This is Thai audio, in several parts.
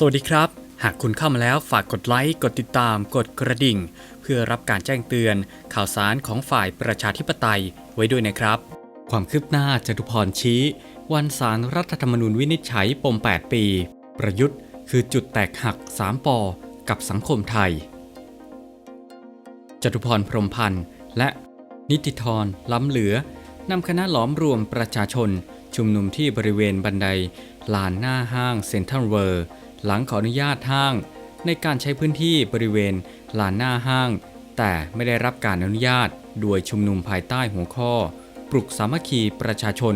สวัสดีครับ หากคุณเข้ามาแล้วฝากกดไลค์ กดติดตาม กดกระดิ่ง เพื่อรับการแจ้งเตือน ข่าวสารของฝ่ายประชาธิปไตยไว้ด้วยนะครับ ความคืบหน้าจตุพรชี้ วันสารรัฐธรรมนูญวินิจฉัยปม 8 ปี ประยุทธ์คือจุดแตกหัก 3 ปอ กับสังคมไทย จตุพรพรมพันธ์และนิติธรล้ำเหลือนำคณะหลอมรวมประชาชน ชุมนุมที่บริเวณบันไดลานหน้าห้างเซ็นทรัลเวิร์ หลังขออนุญาตห้าง ในการใช้พื้นที่บริเวณลานหน้าห้าง แต่ไม่ได้รับการอนุญาต โดยชุมนุมภายใต้หัวข้อ ปลุกสามัคคีประชาชน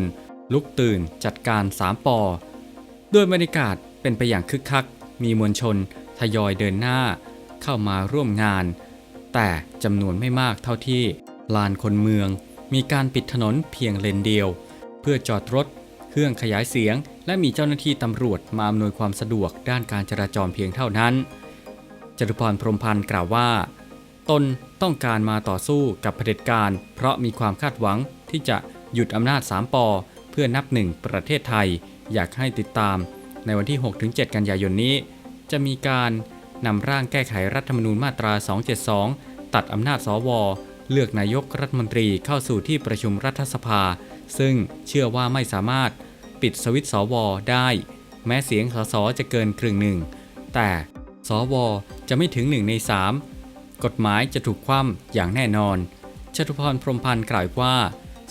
ลุกตื่นจัดการ 3ปอโดยบรรยากาศเป็นไปอย่างคึกคัก มีมวลชน ทยอยเดินหน้า เข้ามาร่วมงาน แต่จำนวนไม่มากเท่าที่ลานคนเมือง มีการปิดถนนเพียงเลนเดียว เพื่อจอดรถ เครื่องขยายเสียง และมีเจ้าหน้าที่ตำรวจมาอำนวยความสะดวกด้านการจราจรเพียงเท่านั้น จตุพรพรมพันธ์กล่าวว่า ตนต้องการมาต่อสู้กับเผด็จการ เพราะมีความคาดหวังที่จะหยุดอำนาจ3ปอเพื่อนับหนึ่งประเทศไทย อยากให้ติดตาม ในวันที่ 6-7 กันยายนนี้ จะมีการนำร่างแก้ไขรัฐธรรมนูญมาตรา 272 ตัดอำนาจสว เลือกนายกรัฐมนตรีเข้าสู่ที่ประชุมรัฐสภา ซึ่งเชื่อว่าไม่สามารถปิดสวิตสวได้ แม้เสียงสสจะเกินครึ่งหนึ่ง แต่สวจะไม่ถึงหนึ่งใน3กฎหมายจะถูกคว่ำอย่างแน่นอนจตุพรพรมพันธ์กล่าวว่า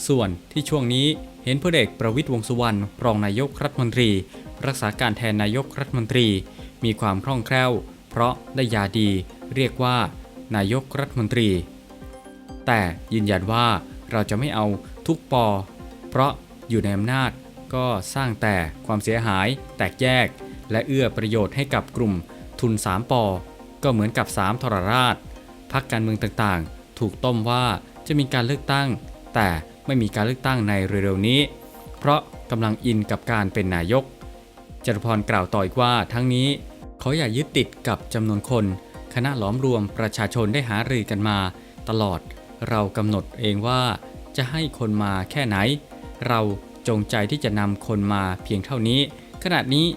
ส่วนที่ช่วงนี้เห็นพลเอกประวิตยวงษ์สุวรรณรองนายกรัฐมนตรี รักษาการแทนนายกรัฐมนตรี มีความคล่องแคล่ว เพราะได้ยาดี เรียกว่า นายกรัฐมนตรี แต่ยืนยันว่าเราจะไม่เอาทุกปอ เพราะอยู่ในอำนาจก็สร้างแต่ความเสียหายแตกแยก และเอื้อประโยชน์ให้กับกลุ่มทุน 3ปอก็เหมือนกับ 3 ทรราชพักการเมืองต่างๆ ถูกต้มว่าจะมีการเลือกตั้ง แต่ไม่มีการเลือกตั้งในเร็วๆนี้ เพราะกำลังอินกับการเป็นนายกจตุพรกล่าวต่ออีกว่าทั้งนี้เขออย่ายึดติดกับจำนวนคน คณะหลอมรวมประชาชนได้หารือกันมา ตลอดเรากำหนดเองว่าจะให้คนมาแค่ไหน เราจงใจที่จะนำคนมาเพียงเท่านี้ ขณะนี้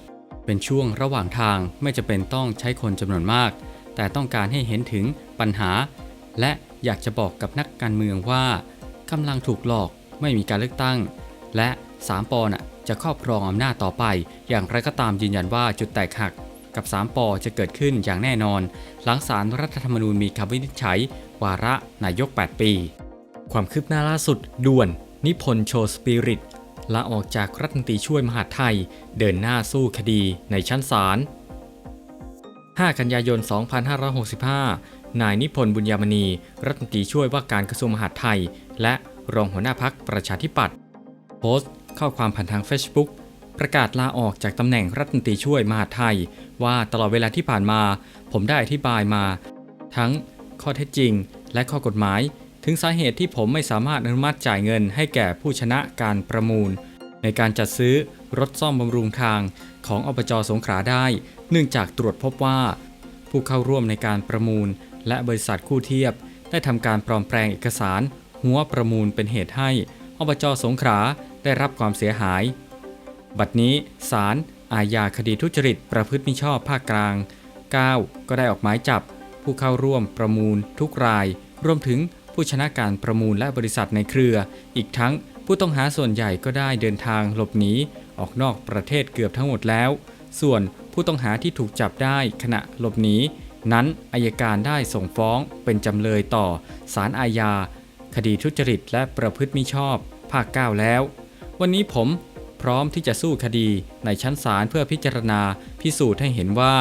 เป็นช่วงระหว่างทางไม่จะเป็นต้องใช้คนจำนวนมาก แต่ต้องการให้เห็นถึงปัญหา และอยากจะบอกกับนักการเมืองว่ากำลังถูกหลอกไม่มีการเลือกตั้ง และ3ปอน่ะจะครอบครองอำนาจต่อไป อย่างไรก็ตามยืนยันว่าจุดแตกหักกับ3ปอจะเกิดขึ้นอย่างแน่นอน หลังสารรัฐธรรมนูญมีคำวินิจฉัย วาระนายก 8 ปี ความคืบหน้าล่าสุดด่วน นิพนธ์โชว์สปิริตลาออกจากรัฐมนตรีช่วยมหาดไทย เดินหน้าสู้คดีในชั้นศาล 5 กันยายน 2565 นายนิพนธ์บุญยามณี รัฐมนตรีช่วยว่าการกระทรวงมหาดไทย และรองหัวหน้าพักประชาธิปัตย์โพสต์ ข้อความผ่านทาง Facebook ประกาศลาออกจากตำแหน่งรัฐมนตรีช่วยมหาดไทย ว่าตลอดเวลาที่ผ่านมา ผมได้อธิบายมา ทั้งข้อเท็จจริง และข้อกฎหมาย ถึงสาเหตุที่ผมไม่สามารถอนุมัติจ่ายเงินให้แก่ผู้ชนะการประมูล ในการจัดซื้อรถซ่อมบำรุงทางของอบจสงขลาได้ เนื่องจากตรวจพบว่า ผู้เข้าร่วมในการประมูล และบริษัทคู่เทียบ ได้ทำการปลอมแปลงเอกสาร หัวประมูลเป็นเหตุให้อบจสงขลาได้รับความเสียหาย บัดนี้ศาลอาญาคดีทุจริตประพฤติมิชอบภาคกลาง 9 ก็ได้ออกหมายจับ ผู้เข้าร่วมประมูลทุกราย รวมถึง ผู้ชนะการประมูลและบริษัทในเครือ อีกทั้งผู้ต้องหาส่วนใหญ่ก็ได้เดินทางหลบหนีออกนอกประเทศเกือบทั้งหมดแล้ว ส่วนผู้ต้องหาที่ถูกจับได้ขณะหลบหนีนั้นอายการได้ส่งฟ้องเป็นจำเลยต่อศาลอาญา คดีทุจริตและประพฤติมิชอบ ภาค 9 แล้ว วันนี้ผมพร้อมที่จะสู้คดีในชั้นศาลเพื่อพิจารณาพิสูจน์ให้เห็นว่า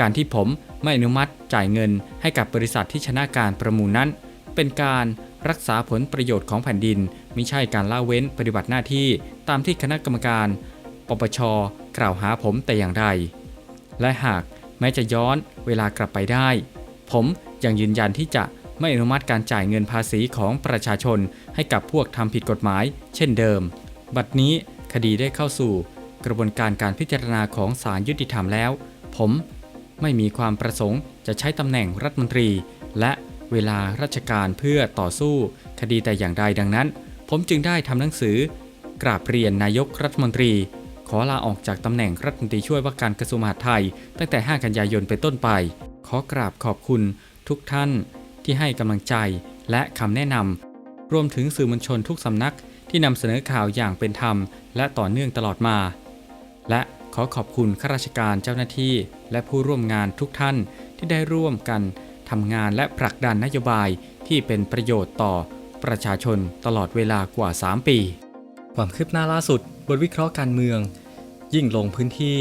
การที่ผมไม่อนุมัติจ่ายเงินให้กับบริษัทที่ชนะการประมูลนั้น เป็นการรักษาผลประโยชน์ของแผ่นดินมิใช่การละเว้นปฏิบัติหน้าที่ตามที่คณะกรรมการ ปปช กล่าวหาผมแต่อย่างใดและหากแม้จะย้อนเวลากลับไปได้ ผมยังยืนยันที่จะไม่อนุมัติการจ่ายเงินภาษีของประชาชนให้กับพวกทำผิดกฎหมาย เช่นเดิม บัดนี้คดีได้เข้าสู่ กระบวนการการพิจารณาของศาลยุติธรรมแล้ว ผมไม่มีความประสงค์จะใช้ตำแหน่งรัฐมนตรี และ เวลาราชการเพื่อต่อสู้คดีแต่อย่างใดดังนั้น ผมจึงได้ทำหนังสือกราบเรียนนายกรัฐมนตรีขขอลาออกจากตำแหน่งรัฐมนตรีช่วยว่าการกระทรวงมหาดไทย ตั้งแต่ 5 กันยายนเป็นต้นไป ขอกราบขอบคุณทุกท่านที่ให้กำลังใจและคำแนะนำรวมถึงสื่อมวลชนทุกสำนักที่นำเสนอข่าวอย่างเป็นธรรม และต่อเนื่องตลอดมา และขอขอบคุณข้าราชการเจ้าหน้าที่ และผู้ร่วมงานทุกท่านที่ได้ร่วมกัน ทำงานและผลักดันนโยบายที่เป็นประโยชน์ต่อประชาชนตลอดเวลากว่า 3 ปี ความคืบหน้าล่าสุดบทวิเคราะห์การเมือง ยิ่งลงพื้นที่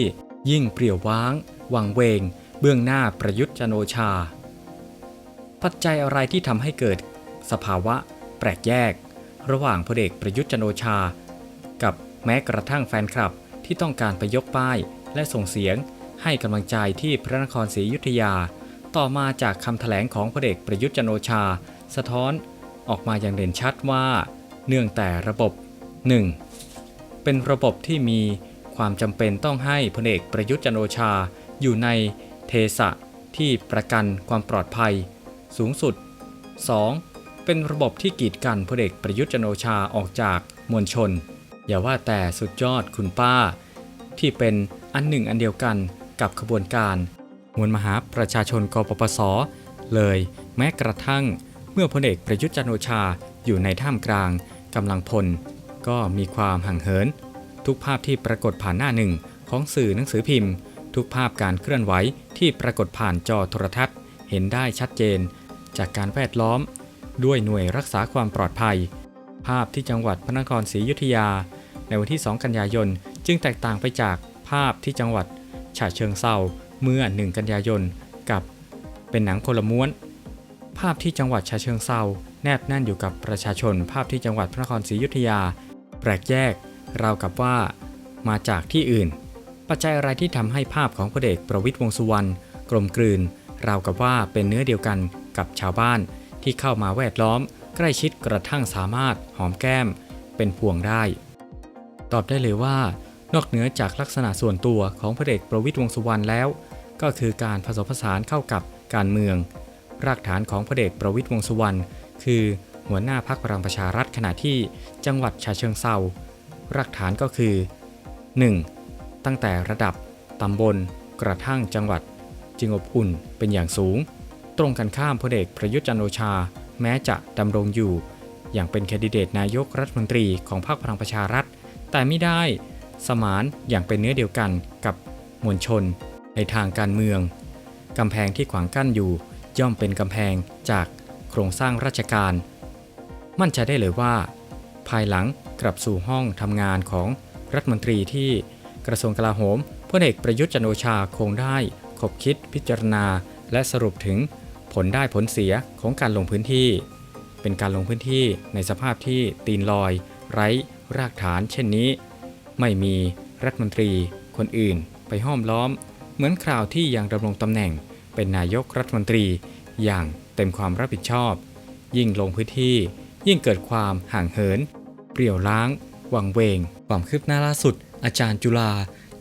ยิ่งเปรี่ยวว้าง วังเวง เบื้องหน้าประยุทธ์จันโอชา ปัจจัยอะไรที่ทำให้เกิด สภาวะ แปลกแยก ระหว่างพลเอกประยุทธ์จันโอชา กับแม้กระทั่งแฟนคลับที่ต้องการไปยกป้ายและส่งเสียงให้กำลังใจที่พระนครศรีอยุธยา ต่อมาจากคำแถลงของพลเอกประยุทธ์จันโอชา สะท้อนออกมาอย่างเด่นชัดว่า เนื่องแต่ระบบ 1. เป็นระบบที่มีความจำเป็นต้องให้พลเอกประยุทธ์จันโอชา อยู่ในเทสะที่ประกันความปลอดภัย สูงสุด 2. เป็นระบบที่กีดกันพลเอกประยุทธ์จันโอชาออกจากมวลชน อย่าว่าแต่สุดยอดคุณป้า ที่เป็นอันหนึ่งอันเดียวกันกับขบวนการ มวลมหาประชาชนกปปส เลย แม้กระทั่ง เมื่อพลเอกประยุทธ์จันโอชาอยู่ในท่ามกลางกำลังพล ก็มีความห่างเหิน ทุกภาพที่ปรากฏผ่านหน้าหนึ่งของสื่อหนังสือพิมพ์ ทุกภาพการเคลื่อนไหวที่ปรากฏผ่านจอโทรทัศน์ เห็นได้ชัดเจน จากการแวดล้อม ด้วยหน่วยรักษาความปลอดภัย ภาพที่จังหวัดพระนครศรีอยุธยา ในวันที่ 2 กันยายน จึงแตกต่างไปจากภาพที่จังหวัดฉะเชิงเซา เมื่อ 1 กันยายน กับเป็นหนังคนละม้วน ภาพที่จังหวัดฉะเชิงเซาแนบแน่นอยู่กับประชาชน ภาพที่จังหวัดพระนครศรีอยุธยา แปลกแยกราวกับว่า มาจากที่อื่น ปัจจัยอะไรที่ทำให้ภาพของพลเอกประวิตยวงษ์สุวรรณกลมกลืน ราวกับว่าเป็นเนื้อเดียวกันกับชาวบ้าน ที่เข้ามาแวดล้อม ใกล้ชิดกระทั่งสามารถหอมแก้ม เป็นพวงได้ ตอบได้เลยว่า นอกเหนือจากลักษณะส่วนตัวของพลเอกประวิตยวงสุวรรณแล้ว ก็คือการผสมผสานเข้ากับการเมือง รากฐานของพลเอกประวิตยวงสุวรรณคือหัวหน้าพักพลังประชารัฐขณะที่จังหวัดฉะเชิงเซารากฐานก็คือ 1. ตั้งแต่ระดับตำบล กระทั่งจังหวัด จึงอบอุ่นเป็นอย่างสูง ตรงกันข้ามพลเอกประยุทธ์จันโอชา แม้จะดำรงอยู่ อย่างเป็นแคนดิเดตนายกรัฐมนตรีของพรรคพลังประชารัฐ แต่ไม่ได้ สมานอย่างเป็นเนื้อเดียวกันกับมวลชน ในทางการเมือง กำแพงที่ขวางกั้นอยู่ย่อมเป็นกำแพงจากโครงสร้างราชการ มั่นใจได้เลยว่า ภายหลังกลับสู่ห้องทำงานของรัฐมนตรีที่กระทรวงกลาโหมพลเอกประยุทธ์จันโอชาคงได้ขบคิดพิจารณา และสรุปถึงผลได้ผลเสียของการลงพื้นที่ เป็นการลงพื้นที่ในสภาพที่ตีนลอย ไร้รากฐานเช่นนี้ ไม่มีรัฐมนตรี คนอื่น ไปห้อมล้อม เหมือนคราวที่ยังดำรงตำแหน่ง เป็นนายกรัฐมนตรี อย่างเต็มความรับผิดชอบ ยิ่งลงพื้นที่ ยิ่งเกิดความห่างเหิน เปรี่ยวล้าง วังเวง ความคืบหน้าล่าสุด อาจารย์จุฬา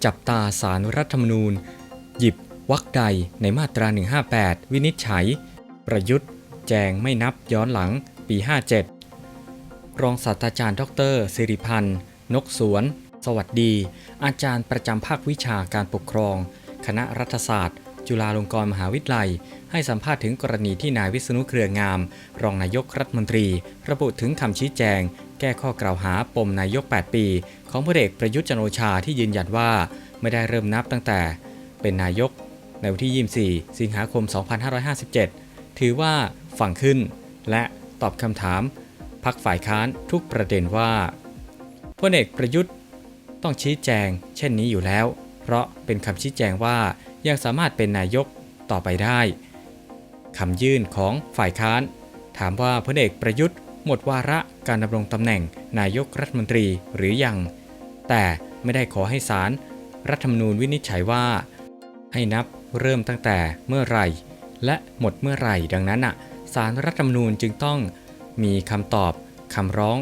จับตาสารรัฐธรรมนูญ หยิบวักใดในมาตรา 158 วินิจฉัย ประยุทธ์ แจงไม่นับย้อนหลังปี 57 รองศาสตราจารย์ ดรสิริพันธ์ นกสวน สวัสดี อาจารย์ประจำภาควิชาการปกครอง คณะรัฐศาสตร์ จุฬาลงกรณ์มหาวิทยาลัย ให้สัมภาษณ์ถึงกรณีที่นายวิษณุเครืองาม รองนายกรัฐมนตรี ระบุถึงคำชี้แจง แก้ข้อกล่าวหาปมนายก 8 ปี ของพลเอกประยุทธ์จันโอชาที่ยืนยันว่า ไม่ได้เริ่มนับตั้งแต่ เป็นนายก ในวันที่ 24 สิงหาคม 2557 ถือว่าฝังขึ้น และตอบคำถามพักฝ่ายค้านทุกประเด็นว่าพลเอกประยุทธ์ ต้องชี้แจง เช่นนี้อยู่แล้ว เพราะเป็นคำชี้แจงว่ายังสามารถเป็นนายกต่อไปได้คำยื่นของฝ่ายค้าน ถามว่าพลเอกประยุทธ์ หมดวาระการดำรงตำแหน่งนายกรัฐมนตรีหรือยัง แต่ไม่ได้ขอให้ศาลรัฐธรรมนูญวินิจฉัยว่า ให้นับเริ่มตั้งแต่เมื่อไหร่ และหมดเมื่อไหร่ดังนั้นอะศาลรัฐธรรมนูญจึงต้องมีคำตอบคำร้อง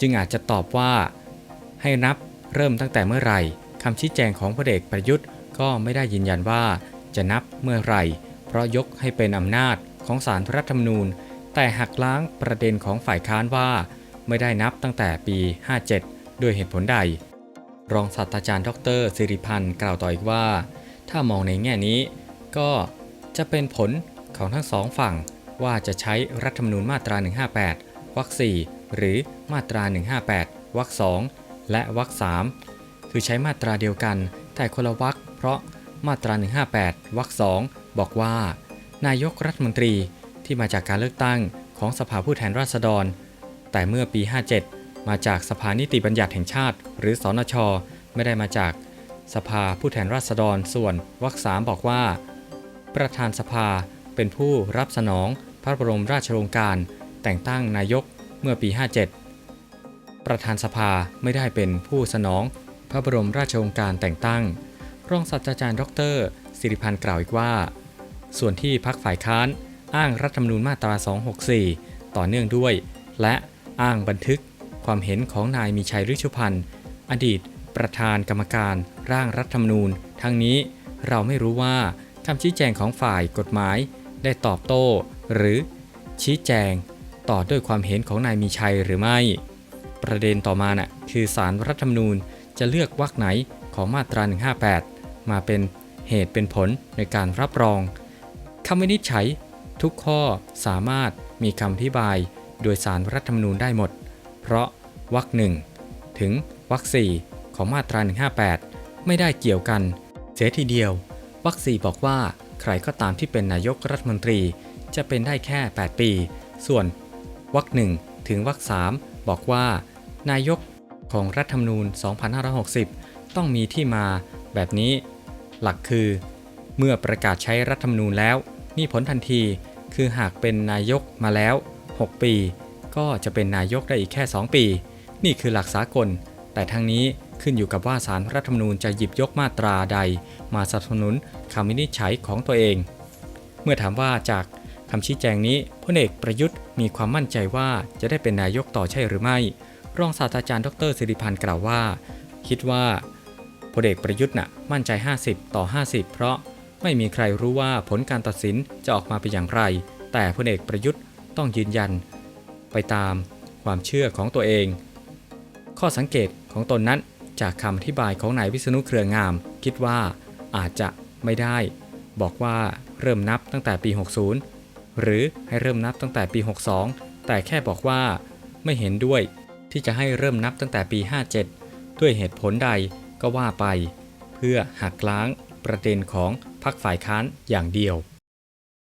จึงอาจจะตอบว่า ให้นับ เริ่มตั้งแต่เมื่อไหร่คำชี้แจงของพลเอกประยุทธ์ก็ไม่ได้ยืนยันว่าจะนับเมื่อไหร่ เพราะยกให้เป็นอำนาจของศาลรัฐธรรมนูญ แต่หักล้างประเด็นของฝ่ายค้านว่า ไม่ได้นับตั้งแต่ปี 57 ด้วยเหตุผลใด รองศาสตราจารย์ดรสิริพันธ์กล่าวต่ออีกว่า ถ้ามองในแง่นี้ ก็จะเป็นผลของทั้งสองฝั่งว่าจะใช้รัฐธรรมนูญมาตรา 158วรรค4หรือมาตรา 158วรรค2 และวรรค3คือใช้มาตราเดียวกัน แต่คนละวรรคเพราะมาตรา 158วรรค2บอกว่า นายกรัฐมนตรีที่มาจากการเลือกตั้งของสภาผู้แทนราษฎร แต่เมื่อปี 57 มาจากสภานิติบัญญัติแห่งชาติ หรือสนช ไม่ได้มาจากสภาผู้แทนราษฎร ส่วนวรรคสามบอกว่า ประธานสภาเป็นผู้รับสนองพระบรมราชโองการ แต่งตั้งนายกเมื่อปี 57 ประธานสภาไม่ได้เป็นผู้สนอง พระบรมราชโองการแต่งตั้ง รองศาสตราจารย์ดร สิริพันธ์กล่าวอีกว่า ส่วนที่พักฝ่ายค้านอ้างรัฐธรรมนูญมาตรา 264 ต่อเนื่องด้วย และอ้างบันทึกความเห็นของนายมีชัยฤชุพันธ์อดีต ประธานกรรมการร่างรัฐธรรมนูญ ทั้งนี้เราไม่รู้ว่าคำชี้แจงของฝ่ายกฎหมาย ได้ตอบโต้ หรือชี้แจง ต่อด้วยความเห็นของนายมีชัยหรือไม่ ประเด็นต่อมาน่ะคือสารรัฐธรรมนูญจะเลือกวรรคไหนของมาตรา 158 มาเป็นเหตุเป็นผลในการรับรองคำวินิจฉัยทุกข้อสามารถมีคำอธิบายโดยสารรัฐธรรมนูญได้หมด เพราะวรรคหนึ่งถึงวรรคสี่ของมาตรา 158 ไม่ได้เกี่ยวกัน เสียทีเดียววรรคสี่บอกว่าใครก็ตามที่เป็นนายกรัฐมนตรี จะเป็นได้แค่ 8 ปี ส่วนวรรคหนึ่งถึงวรรคสามบอกว่า นายกของรัฐธรรมนูญ 2560 ต้องมีที่มาแบบนี้ หลักคือ เมื่อประกาศใช้รัฐธรรมนูญแล้ว มีผลทันที คือหากเป็นนายกมาแล้ว 6 ปี ก็จะเป็นนายกได้อีกแค่ 2 ปี นี่คือหลักสากล แต่ทั้งนี้ขึ้นอยู่กับว่าสารรัฐธรรมนูญจะหยิบยกมาตราใด มาสนับสนุนคำวินิจฉัยของตัวเอง เมื่อถามว่าจากคำชี้แจงนี้พลเอกประยุทธ์มีความมั่นใจว่าจะได้เป็นนายกต่อใช่หรือไม่ รองศาสตราจารย์ดรสิริพันธ์กล่าวว่า คิดว่าพลเอกประยุทธ์น่ะมั่นใจ 50 ต่อ 50 เพราะไม่มีใครรู้ว่าผลการตัดสินจะออกมาเป็นอย่างไร แต่พลเอกประยุทธ์ต้องยืนยัน ไปตามความเชื่อของตัวเอง ข้อสังเกตของตนนั้นจากคำอธิบายของนายวิษณุเครืองาม คิดว่าอาจจะไม่ได้ บอกว่าเริ่มนับตั้งแต่ปี 60 หรือให้เริ่มนับตั้งแต่ปี 62 แต่แค่บอกว่าไม่เห็นด้วย ที่จะให้เริ่มนับตั้งแต่ปี 57 ด้วยเหตุผลใดก็ว่าไป เพื่อหักล้างประเด็นของพรรคฝ่ายค้านอย่างเดียว